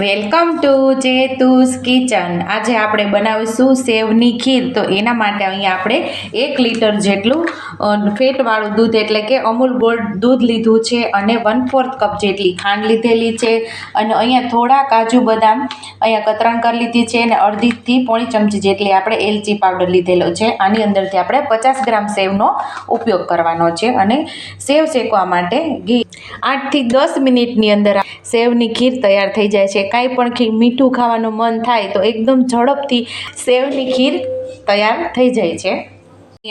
Welcome to જેતુસ kitchen. આજે આપણે બનાવીશું સેવની ખીર. તો એના માટે અહીંયા આપણે એક લીટર જેટલું ફેટવાળું દૂધ એટલે કે અમૂલ ગોલ્ડ દૂધ લીધું છે અને વન ફોર્થ કપ જેટલી ખાંડ લીધેલી છે. અને અહીંયા થોડા કાજુ બદામ અહીંયા કતરણ કરી લીધી છે અને અડધીથી પોણી ચમચી જેટલી આપણે એલચી પાવડર લીધેલો છે. આની અંદરથી આપણે પચાસ ગ્રામ સેવનો ઉપયોગ કરવાનો છે અને સેવ શેકવા માટે ઘી. આઠથી દસ મિનિટની અંદર સેવની ખીર તૈયાર થઈ જાય છે. કાંઈ પણ ખીર મીઠું ખાવાનું મન થાય તો એકદમ ઝડપથી સેવની ખીર તૈયાર થઈ જાય છે.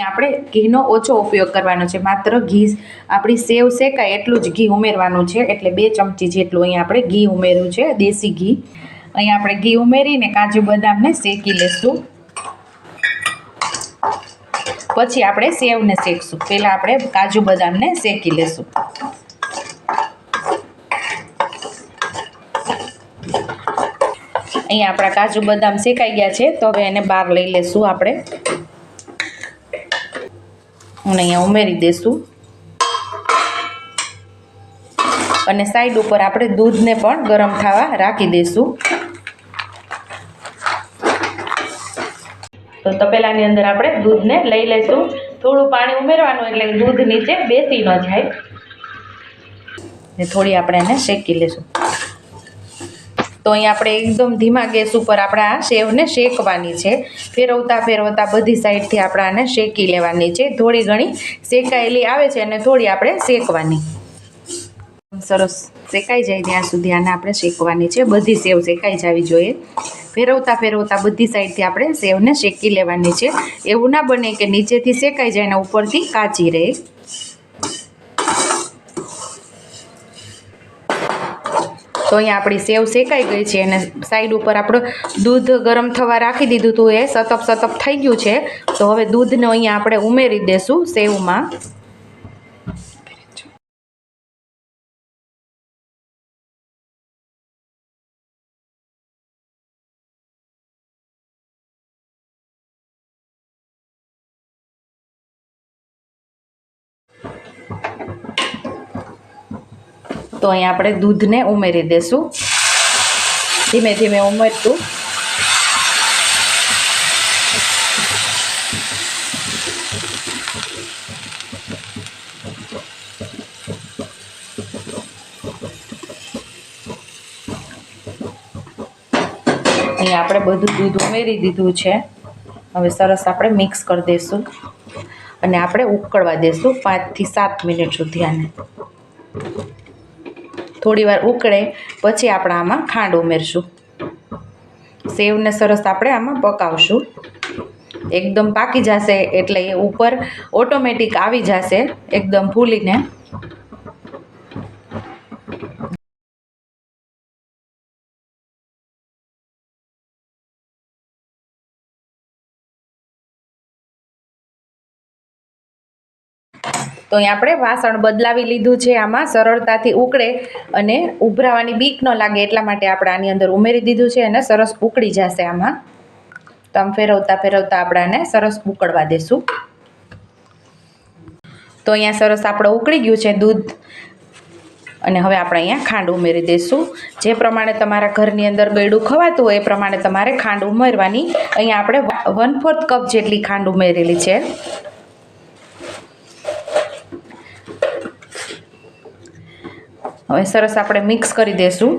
આપણે ઘીનો ઓછો ઉપયોગ કરવાનો છે. માત્ર ઘી આપણી સેવ શેકાય એટલું જ ઘી ઉમેરવાનું છે. એટલે બે ચમચી જેટલું અહીંયા આપણે ઘી ઉમેર્યું છે, દેશી ઘી. અહીંયા આપણે ઘી ઉમેરીને કાજુ બદામને શેકી લેશું. પછી આપણે સેવને શેકશું. પહેલાં આપણે કાજુ બદામને શેકી લેશું. અહીંયા આપણા કાજુ બદામ શેકાઈ ગયા છે, તો હવે એને બહાર લઈ લેશું આપણે. અને અહીંયા ઉમેરી દેશું. અને સાઈડ ઉપર આપણે દૂધને પણ ગરમ થવા રાખી દઈશું તો તપેલાની અંદર આપણે દૂધને લઈ લઈશું થોડું પાણી ઉમેરવાનું એટલે દૂધ નીચે બેસી ન જાય. ને થોડી આપણે એને શેકી લેશું. તો અહીં આપણે એકદમ ધીમા ગેસ ઉપર આપણે આ સેવને શેકવાની છે. ફેરવતા ફેરવતા બધી સાઈડથી આપણે આને શેકી લેવાની છે. થોડી ઘણી શેકાયેલી આવે છે અને થોડી આપણે શેકવાની. સરસ શેકાઈ જાય ત્યાં સુધી આને આપણે શેકવાની છે. બધી સેવ શેકાઈ જવી જોઈએ. ફેરવતા ફેરવતા બધી સાઈડથી આપણે સેવને શેકી લેવાની છે. એવું ના બને કે નીચેથી શેકાઈ જાય અને ઉપરથી કાચી રહે. તો અહીંયા આપણી સેવ શેકાઈ ગઈ છે અને સાઈડ ઉપર આપણું દૂધ ગરમ થવા રાખી દીધું હતું એ સતપ સતપ થઈ ગયું છે. તો હવે દૂધને અહીંયા આપણે ઉમેરી દઈશું સેવમાં. તો અહીંયા આપણે દૂધને ઉમેરી દેશું. ધીમે ધીમે ઉમેરતું. અહીંયા આપણે બધું દૂધ ઉમેરી દીધું છે. હવે સરસ આપણે મિક્સ કરી દઈશું અને આપણે ઉકળવા દઈશું પાંચથી સાત મિનિટ સુધી આને. થોડી વાર ઉકળે, પછી આપણે આમાં ખાંડ ઉમેરશું. સેવને સરસ આપણે આમાં પકાવશું. એકદમ પાકી જશે એટલે એ ઉપર ઓટોમેટિક આવી જશે, એકદમ ફૂલીને. તો અહીં આપણે વાસણ બદલાવી લીધું છે આમાં, સરળતાથી ઉકળે અને ઉભરાવાની બીક ન લાગે એટલા માટે આપણે આની અંદર ઉમેરી દીધું છે અને સરસ ઉકળી જશે આમાં. તો આમ ફેરવતા ફેરવતા આપણે આને સરસ ઉકળવા દેશું. તો અહીંયા સરસ આપણે ઉકળી ગયું છે દૂધ. અને હવે આપણે અહીંયા ખાંડ ઉમેરી દઈશું જે પ્રમાણે તમારા ઘરની અંદર ગળ્યું ખવાતું હોય એ પ્રમાણે તમારે ખાંડ ઉમેરવાની. અહીંયા આપણે વન ફોર્થ કપ જેટલી ખાંડ ઉમેરેલી છે. હવે સરસ આપણે મિક્સ કરી દઈશું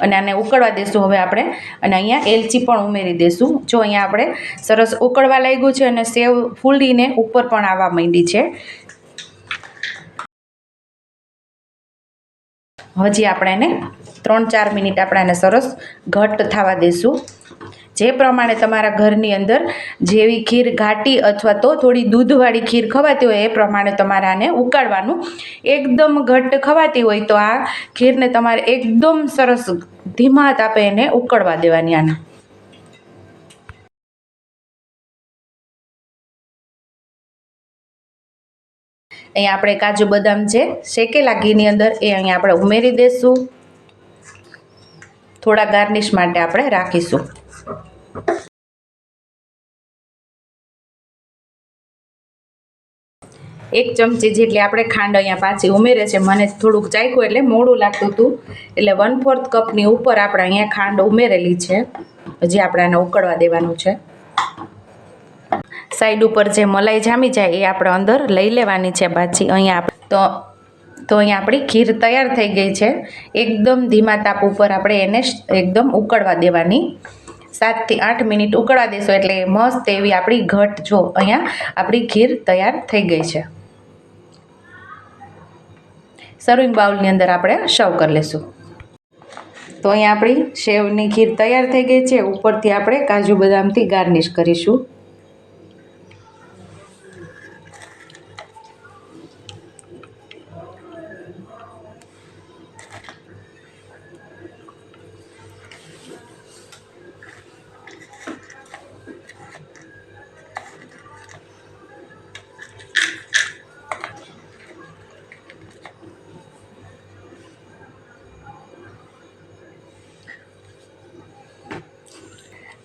અને આને ઉકળવા દઈશું હવે આપણે. અને અહીંયા એલચી પણ ઉમેરી દઈશું જો અહીંયા આપણે સરસ ઉકળવા લાગ્યું છે અને સેવ ફૂલીને ઉપર પણ આવવા માંડી છે. હજી આપણે એને ત્રણ ચાર મિનિટ આપણે એને સરસ ઘટ્ટ થવા દઈશું જે પ્રમાણે તમારા ઘરની અંદર જેવી ખીર ઘાટી અથવા તો થોડી દૂધવાળી ખીર ખવાતી હોય એ પ્રમાણે તમારે આને ઉકાળવાનું એકદમ ઘટ્ટ ખવાતી હોય તો આ ખીરને તમારે એકદમ સરસ ધીમા તાપે એને ઉકળવા દેવાની આને. અહીંયા આપણે કાજુ બદામ છે, શેકેલા ઘીની અંદર એ અહીંયા આપણે ઉમેરી દઈશું થોડા ગાર્નિશ માટે આપણે રાખીશું. એક ચમચી જેટલી આપણે ખાંડ અહીંયા પાછી ઉમેરે છે, મને થોડુંક ચાખ્યું એટલે મોડું લાગતું હતું. એટલે વન ફોર્થ કપની ઉપર આપણે અહીંયા ખાંડ ઉમેરેલી છે. હજી આપણે આને ઉકળવા દેવાનું છે. સાઈડ ઉપર જે મલાઈ જામી જાય એ આપણે અંદર લઈ લેવાની છે પાછી અહીંયા તો તો અહીંયા આપણી ખીર તૈયાર થઈ ગઈ છે. એકદમ ધીમા તાપ ઉપર આપણે એને એકદમ ઉકળવા દેવાની. સાતથી આઠ મિનિટ ઉકળવા દેશો એટલે મસ્ત એવી આપણી ઘટ જો અહીંયા આપણી ખીર તૈયાર થઈ ગઈ છે. સર્વિંગ બાઉલની અંદર આપણે સર્વ કરી લેશું. તો અહીંયા આપણી સેવની ખીર તૈયાર થઈ ગઈ છે. ઉપરથી આપણે કાજુ બદામથી ગાર્નિશ કરીશું.